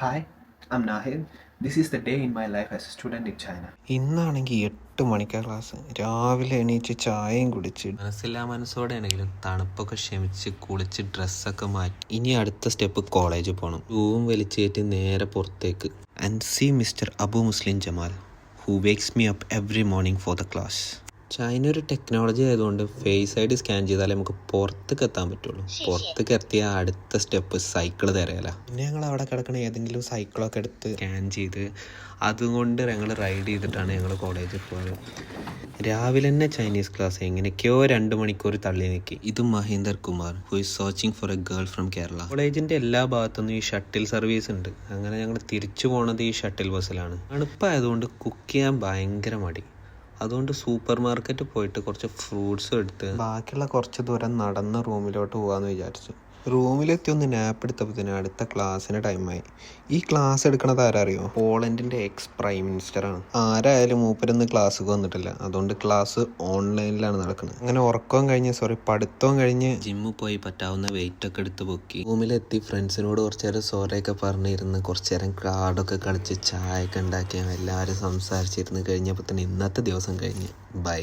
Hi, I'm Nahid. This is the day in my life as a student in China ഇന്നാണെങ്കിൽ എട്ട് മണിക്കാ class രാവിലെ എണീച്ച് ചായയും കുടിച്ച്. മനസ്സില്ലാ മനസ്സോടെ ആണെങ്കിലും തണുപ്പൊക്കെ ക്ഷമിച്ച് കുളിച്ച് ഡ്രസ്സൊക്കെ മാറ്റി. ഇനി അടുത്ത സ്റ്റെപ്പ് കോളേജിൽ പോകണം റൂം വലിച്ചേറ്റ് നേരെ പുറത്തേക്ക്. And see mister Abu Muslim Jamal who wakes me up every morning for the class China ഒരു ടെക്നോളജി ആയതുകൊണ്ട് ഫേസ് ഐ ഡി സ്കാൻ ചെയ്താലേ നമുക്ക് പുറത്തേക്ക് എത്താൻ പറ്റുള്ളൂ. പുറത്തേക്ക് എത്തിയ അടുത്ത സ്റ്റെപ്പ് സൈക്കിൾ തരയല്ല പിന്നെ ഞങ്ങൾ അവിടെ കിടക്കണ ഏതെങ്കിലും സൈക്കിളൊക്കെ എടുത്ത് സ്കാൻ ചെയ്ത് അതുകൊണ്ട് ഞങ്ങൾ റൈഡ് ചെയ്തിട്ടാണ് ഞങ്ങൾ കോളേജിൽ പോയത്. രാവിലെ തന്നെ ചൈനീസ് ക്ലാസ് എങ്ങനെയൊക്കെയോ രണ്ട് മണിക്കൂർ തള്ളി നിൽക്കി ഇത് Mahendar Kumar who is searching for a girl from Kerala കോളേജിന്റെ എല്ലാ ഭാഗത്തുനിന്നും ഈ ഷട്ടിൽ സർവീസ് ഉണ്ട്. അങ്ങനെ ഞങ്ങൾ തിരിച്ചു പോണത് ഈ ഷട്ടിൽ ബസ്സിലാണ് തണുപ്പായതുകൊണ്ട് കുക്ക് ചെയ്യാൻ ഭയങ്കര മടി. അതുകൊണ്ട് സൂപ്പർ മാർക്കറ്റ് പോയിട്ട് കുറച്ച് ഫ്രൂട്ട്സും എടുത്ത് ബാക്കിയുള്ള കുറച്ച് ദൂരം നടന്ന് റൂമിലോട്ട് പോകാമെന്ന് വിചാരിച്ചു. റൂമിലെത്തി ഒന്ന് നാപ്പ് എടുത്തപ്പോൾ അടുത്ത ക്ലാസ്സിന് ടൈമായി ഈ ക്ലാസ് എടുക്കണത് ആരറിയോ? പോളണ്ടിന്റെ എക്സ് പ്രൈം മിനിസ്റ്ററാണ് ആരായാലും മൂപ്പരൊന്ന് ക്ലാസ് വന്നിട്ടില്ല. അതുകൊണ്ട് ക്ലാസ് ഓൺലൈനിലാണ് നടക്കുന്നത് അങ്ങനെ ഉറക്കവും കഴിഞ്ഞ് സോറി പഠിത്തവും കഴിഞ്ഞ് ജിമ്മിൽ പോയി പറ്റാവുന്ന വെയിറ്റ് ഒക്കെ എടുത്ത് പൊക്കി. റൂമിലെത്തി ഫ്രണ്ട്സിനോട് കുറച്ച് നേരം സോറയൊക്കെ പറഞ്ഞിരുന്ന് കുറച്ച് നേരം കാർഡൊക്കെ കളിച്ച് ചായ ഒക്കെ ഉണ്ടാക്കി എല്ലാവരും സംസാരിച്ചിരുന്ന് കഴിഞ്ഞപ്പോൾ തന്നെ ഇന്നത്തെ ദിവസം കഴിഞ്ഞ്. ബൈ